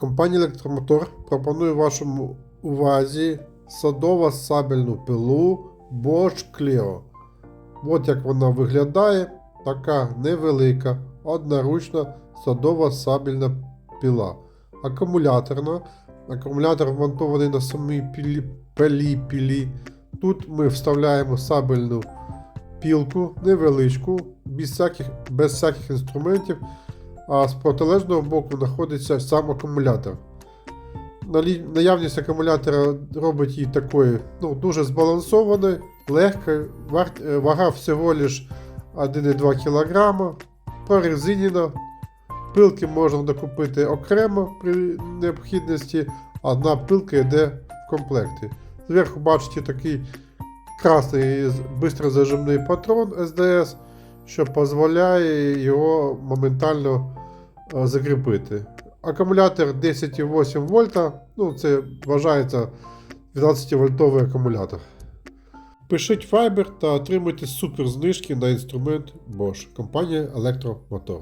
Компанія Електромотор пропонує вашому увазі садово-сабельну пилу Bosch Clio. От як вона виглядає, така невелика, одноручна садово-сабельна пила. Акумуляторна. Акумулятор вмонтований на самій пілі, пилі пілі. Тут ми вставляємо сабельну пілку невеличку, без всяких, без всяких інструментів, а з протилежного боку знаходиться сам акумулятор. Наявність акумулятора робить її такою ну, дуже збалансованою, легкою. Е, Вага всього лиш 1,2 кг. Прорезинена. Пилки можна докупити окремо при необхідності, одна пилка йде в комплекті. Зверху бачите такий красний бистрозажимний патрон SDS, що дозволяє його моментально е, закріпити. Акумулятор 10,8 вольта, ну це вважається 12-вольтовий акумулятор. Пишіть Viber та отримуйте супер знижки на інструмент Bosch. Компанія Електромотор.